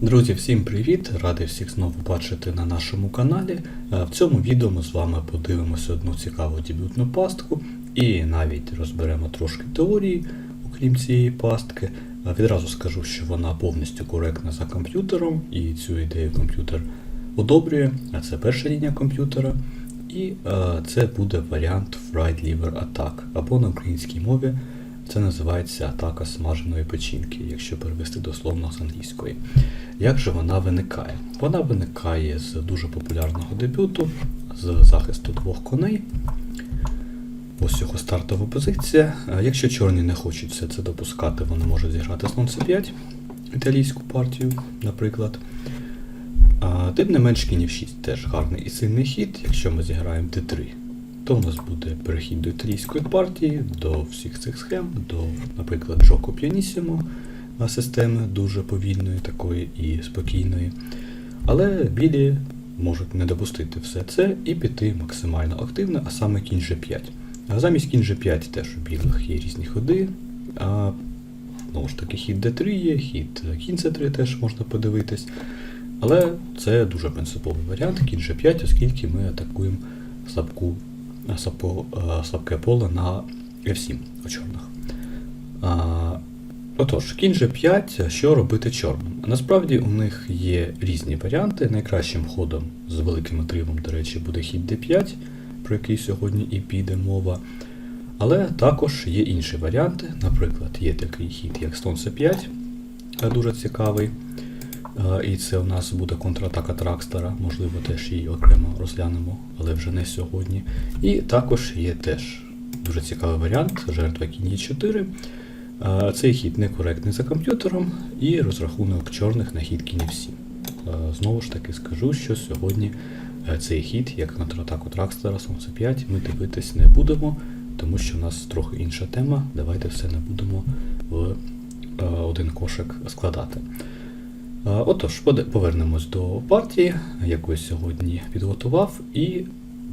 Друзі, всім привіт! Радий всіх знову бачити на нашому каналі. Е, В цьому відео ми з вами подивимося одну цікаву дебютну пастку і навіть розберемо трошки теорії, окрім цієї пастки. Е, Відразу скажу, що вона повністю коректна за комп'ютером, і цю ідею комп'ютер одобрює. А Це перша лінія комп'ютера. І е, це буде варіант Fried Liver Attack, або на українській мові це називається атака смаженої печінки, якщо перевести дословно з англійської. Як же вона виникає? Вона виникає з дуже популярного дебюту, з захисту двох коней. Ось його стартова позиція. Е, Якщо чорні не хочуть все це допускати, вони можуть зіграти слон c5, італійську партію, наприклад. Тим не менш, кінь f6 теж гарний і сильний хід. Якщо ми зіграємо d3, то у нас буде перехід до італійської партії, до всіх цих схем, до, наприклад, Джоко Піанісімо системи дуже повільної, такої і спокійної. Але білі можуть не допустити все це і піти максимально активно, а саме кінь G5. А замість кінь G5 теж у білих є різні ходи. А, знову ж таки, хід D3 є, хід кінь C3 теж можна подивитись. Але це дуже принциповий варіант кінь G5, оскільки ми атакуємо слабку, слабке поле на F7 у чорних. Отож, кінь G5, що робити чорним? Насправді у них є різні варіанти. Найкращим ходом з великим мотивом, до речі, буде хід D5, про який сьогодні і піде мова. Але також є інші варіанти. Наприклад, є такий хід, як слон C5, е, дуже цікавий. Е, І це у нас буде контратака Тракстера, можливо, теж її окремо розглянемо, але вже не сьогодні. І також є теж дуже цікавий варіант жертва кінь Е4. Е, Цей хід некоректний за комп'ютером і розрахунок чорних на хід кінь F7. Е, Знову ж таки скажу, що сьогодні цей хід, як контратаку Тракстера, слон C5, ми дивитись не будемо, тому що в нас трохи інша тема. Давайте все не будемо в один кошик складати. Отож, повернемось до партії, яку я сьогодні підготував, і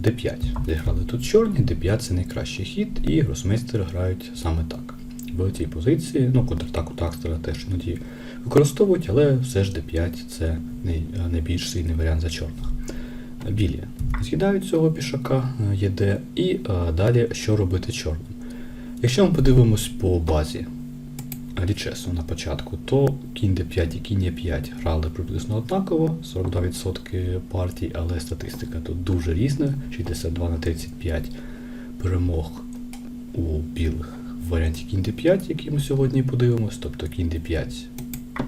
d5. Зіграли тут чорні, d5 це найкращий хід, і гросмейстери грають саме так. В цій позиції, ну, контратаку Такстера теж іноді використовують, але все ж d5 це найбільш сильний варіант за чорних. Білі з'їдають цього пішака е, ЄД, і е, далі що робити чорним. Якщо ми подивимось по базі Лічесу на початку, то кінь d5 і кінь e5 грали приблизно однаково, 42% партій, але статистика тут дуже різна, 62 на 35 перемог у білих в варіанті кінь d5, який ми сьогодні подивимось, тобто кінь d5,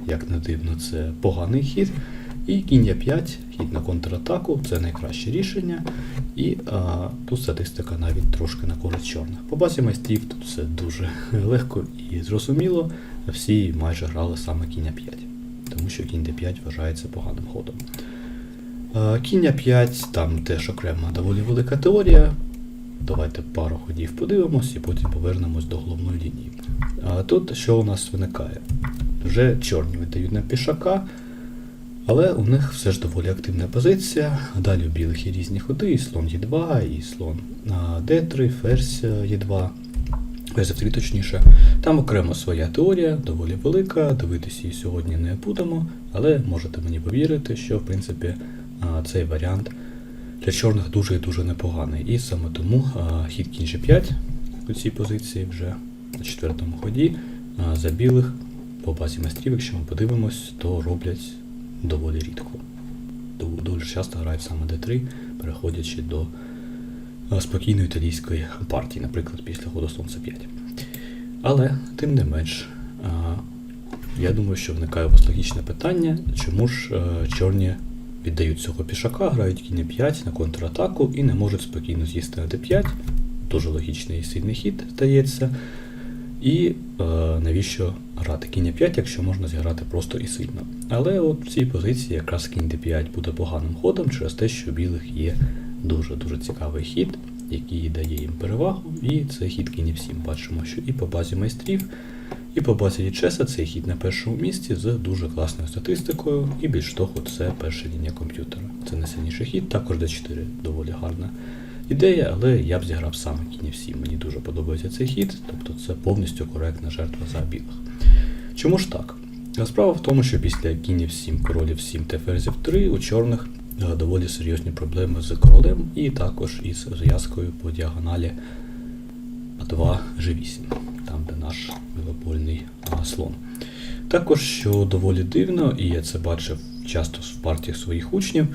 як не дивно, це поганий хід. І кінь e5, хід на контратаку, це найкраще рішення. І а, тут статистика навіть трошки на користь чорних. По базі майстрів тут все дуже легко і зрозуміло. Всі майже грали саме кінь 5, тому що кінь d5 вважається поганим ходом. Кінь 5 там теж окрема доволі велика теорія. Давайте пару ходів подивимось і потім повернемось до головної лінії. А тут що у нас виникає? Вже чорні віддають на пішака. Але у них все ж доволі активна позиція. Далі у білих є різні ходи, і слон Е2, і слон Д3, ферзь Е2, ферзь F3 точніше. Там окремо своя теорія, доволі велика, дивитися її сьогодні не будемо, але можете мені повірити, що в принципі цей варіант для чорних дуже і дуже непоганий. І саме тому хід кінь G5 у цій позиції вже на четвертому ході за білих по базі майстрів, якщо ми подивимось, то роблять доволі рідко. Дуже часто грають саме D3, переходячи до е, спокійної італійської партії, наприклад, після ходу слон c5. Але, тим не менш, е, я думаю, що виникає у вас логічне питання, чому ж е, чорні віддають цього пішака, грають кінь 5 на контратаку і не можуть спокійно з'їсти на d5. Дуже логічний і сильний хід, здається. І е, навіщо грати кінь 5, якщо можна зіграти просто і сильно. Але от в цій позиції якраз кінь d5 буде поганим ходом через те, що у білих є дуже-дуже цікавий хід, який дає їм перевагу. І це хід кінь 7. Бачимо, що і по базі майстрів, і по базі Лічеса цей хід на першому місці з дуже класною статистикою, і більш того, це перша лінія комп'ютера. Це найсильніший хід, також d4 доволі гарна ідея, але я б зіграв саме кінь 7. Мені дуже подобається цей хід, тобто це повністю коректна жертва за білих. Чому ж так? Справа в тому, що після кінів 7, королів 7 та ферзів 3 у чорних е, доволі серйозні проблеми з королем і також із зв'язкою по діагоналі А2 G8, там де наш білопольний слон. Також, що доволі дивно, і я це бачив часто в партіях своїх учнів,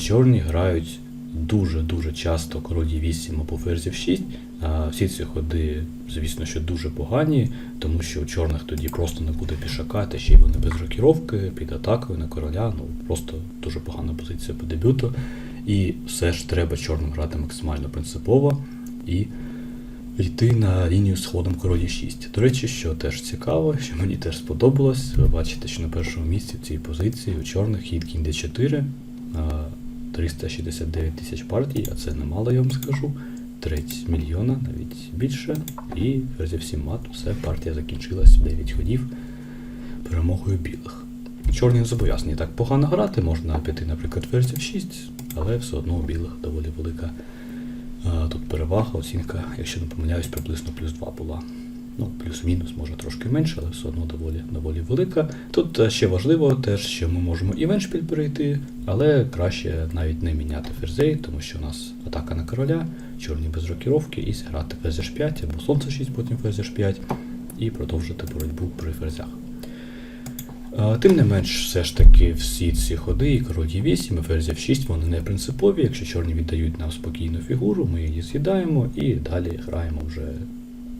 чорні грають дуже-дуже часто король Е8 або ферзів 6. А, Всі ці ходи, звісно, що дуже погані, тому що у чорних тоді просто не буде пішака, та ще й вони без рокіровки, під атакою на короля. Ну просто дуже погана позиція по дебюту. І все ж треба чорним грати максимально принципово і йти на лінію з ходом королі 6. До речі, що теж цікаво, що мені теж сподобалось. Ви бачите, що на першому місці в цій позиції у чорних хід кінь d4. А, 369 тисяч партій, а це немало, я вам скажу. Треть мільйона, навіть більше. І ферзів 7 мат, все, партія закінчилась 9 ходів перемогою білих. Чорні не зобов'язані так погано грати, можна піти, наприклад, ферзів 6, але все одно у білих доволі велика а, тут перевага, оцінка, якщо не помиляюсь, приблизно плюс 2 була. Ну, плюс-мінус, може трошки менше, але все одно доволі, доволі велика. Тут е, ще важливо теж, що ми можемо і в еншпіль перейти, але краще навіть не міняти ферзей, тому що у нас атака на короля, чорні без рокіровки, і зіграти ферзь h5 або слон c6, потім ферзь h5, і продовжити боротьбу при ферзях. Е, Тим не менш, все ж таки всі ці ходи, і король Е8, і ферзь 6 вони не принципові. Якщо чорні віддають нам спокійну фігуру, ми її з'їдаємо і далі граємо вже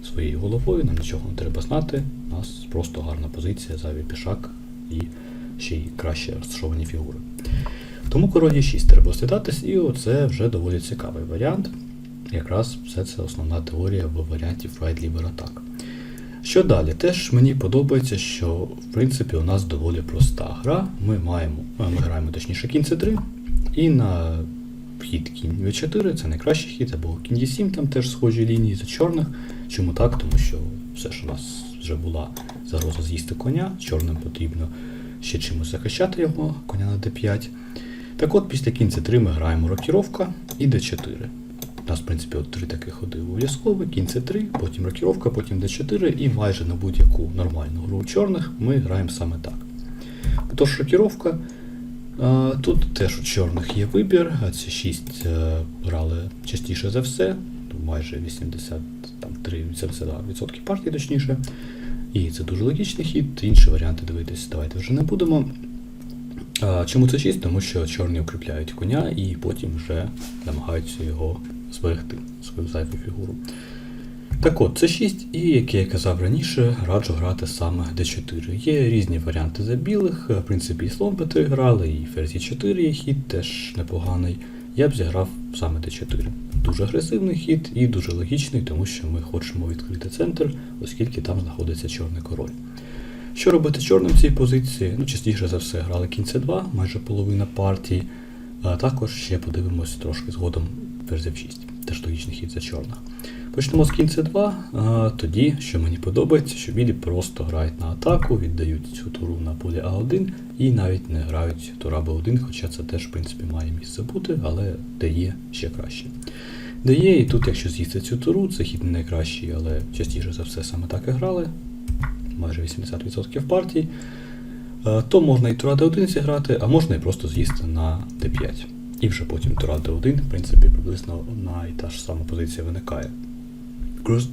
своєю головою, нам нічого не треба знати. У нас просто гарна позиція, зайвий пішак і ще й краще розташовані фігури. Тому король Е6 треба слідатись, і оце вже доволі цікавий варіант. Якраз все це основна теорія в варіанті Fried Liver Attack. Що далі? Теж мені подобається, що в принципі у нас доволі проста гра. Ми маємо, ми граємо точніше кінь c3, і на хід кінь v4 це найкращий хід, або кінь e7, там теж схожі лінії за чорних. Чому так? Тому що все ж у нас вже була загроза з'їсти коня, чорним потрібно ще чимось захищати його, коня на d5. Так от, після кінь c3 ми граємо рокіровка і d4. У нас, в принципі, от три такі ходи обов'язково, кінь c3, потім рокіровка, потім d4, і майже на будь-яку нормальну гру чорних ми граємо саме так. Тож рокіровка. Тут теж у чорних є вибір, а ці 6 е, грали частіше за все, ну, майже 83% партій точніше. І це дуже логічний хід, інші варіанти дивитися давайте вже не будемо. А, Чому це 6? Тому що чорні укріпляють коня і потім вже намагаються його зберегти, свою зайву фігуру. Так от, це 6, і як я казав раніше, раджу грати саме d4. Є різні варіанти за білих, в принципі, і слон b3 грали, і ферзь 4 є хід, теж непоганий. Я б зіграв саме d4. Дуже агресивний хід і дуже логічний, тому що ми хочемо відкрити центр, оскільки там знаходиться чорний король. Що робити чорним в цій позиції? Ну, частіше за все грали кінь c2, майже половина партій. А також ще подивимося трошки згодом ферзь 6, теж логічний хід за чорних. Почнемо з кінь c2, а тоді, що мені подобається, що білі просто грають на атаку, віддають цю туру на полі А1 і навіть не грають тура Б1, хоча це теж в принципі має місце бути, але де є ще краще. Де є, і тут, якщо з'їсти цю туру, це хід не найкращий, але частіше за все саме так і грали, майже 80% партій, е, то можна і тура d1 зіграти, а можна і просто з'їсти на d5. І вже потім тура d1, в принципі, приблизно одна і та ж сама позиція виникає.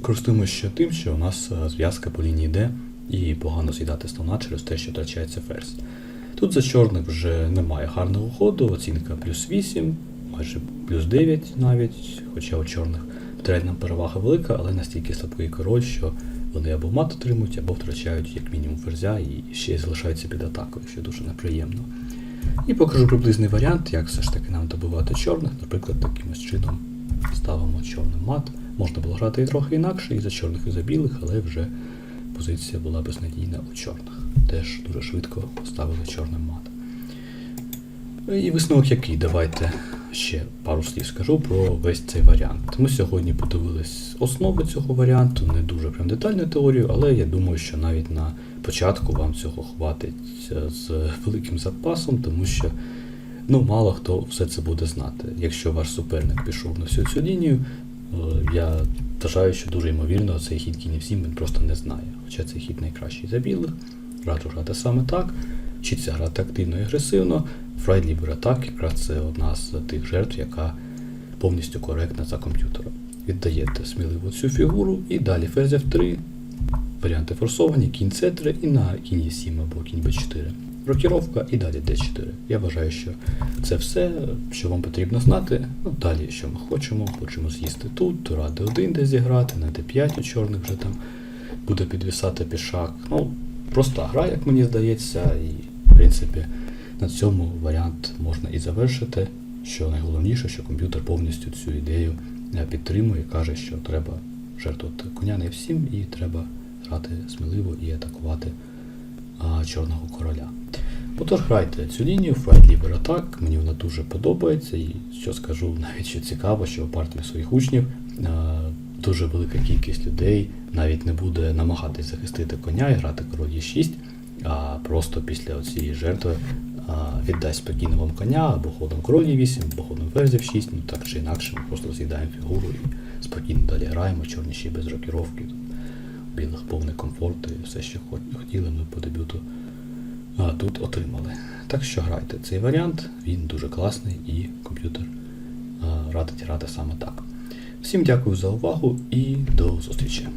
Користуємося ще тим, що у нас е, зв'язка по лінії D і погано з'їдати слона через те, що втрачається ферзь. Тут за чорних вже немає гарного ходу, оцінка плюс 8, майже плюс 9 навіть, хоча у чорних матеріальна перевага велика, але настільки слабкий король, що вони або мат отримують, або втрачають як мінімум ферзя і ще й залишаються під атакою, що дуже неприємно. І покажу приблизний варіант, як все ж таки нам добивати чорних, наприклад, таким чином ставимо чорний мат. Можна було грати і трохи інакше, і за чорних, і за білих, але вже позиція була безнадійна у чорних. Теж дуже швидко ставили чорним мат. І висновок який? Давайте ще пару слів скажу про весь цей варіант. Ми сьогодні подивились основи цього варіанту, не дуже прям детальну теорію, але я думаю, що навіть на початку вам цього хватить е, з великим запасом, тому що ну, мало хто все це буде знати. Якщо ваш суперник пішов на всю цю лінію, е, я вважаю, що дуже ймовірно цей хід кінь 7 він просто не знає. Хоча цей хід найкращий за білих. раджу грати саме так. Вчіться грати активно і агресивно. Фрайд Лібер Атак якраз це одна з тих жертв, яка повністю коректна за комп'ютером. Віддаєте сміливо цю фігуру і далі ферзь F3, варіанти форсовані, кінь C3 і на кінь 7 або кінь B4. Рокіровка і далі D4. Я вважаю, що це все, що вам потрібно знати. Ну, далі, що ми хочемо, хочемо з'їсти тут, тура D1 де зіграти, на D5 у чорних вже там буде підвисати пішак. Ну, проста гра, як мені здається, і в принципі на цьому варіант можна і завершити. Що найголовніше, що комп'ютер повністю цю ідею е, підтримує каже, що треба жертвувати коня не всім, і треба грати сміливо і атакувати а, чорного короля. Отож, грайте цю лінію, Fight Liber Attack, мені вона дуже подобається, і що скажу, навіть що цікаво, що в партії своїх учнів а, дуже велика кількість людей навіть не буде намагатись захистити коня і грати король Е6, а просто після цієї жертви віддасть спокійно вам коня або ходом король Е8, або ходом ферзь F6, ну так чи інакше, ми просто з'їдаємо фігуру і спокійно далі граємо, чорні ще без рокіровки. Білих повний комфорт і все, що хотіли ми по дебюту а, тут отримали. Так що грайте цей варіант, він дуже класний і комп'ютер радить грати саме так. Всім дякую за увагу і до зустрічі!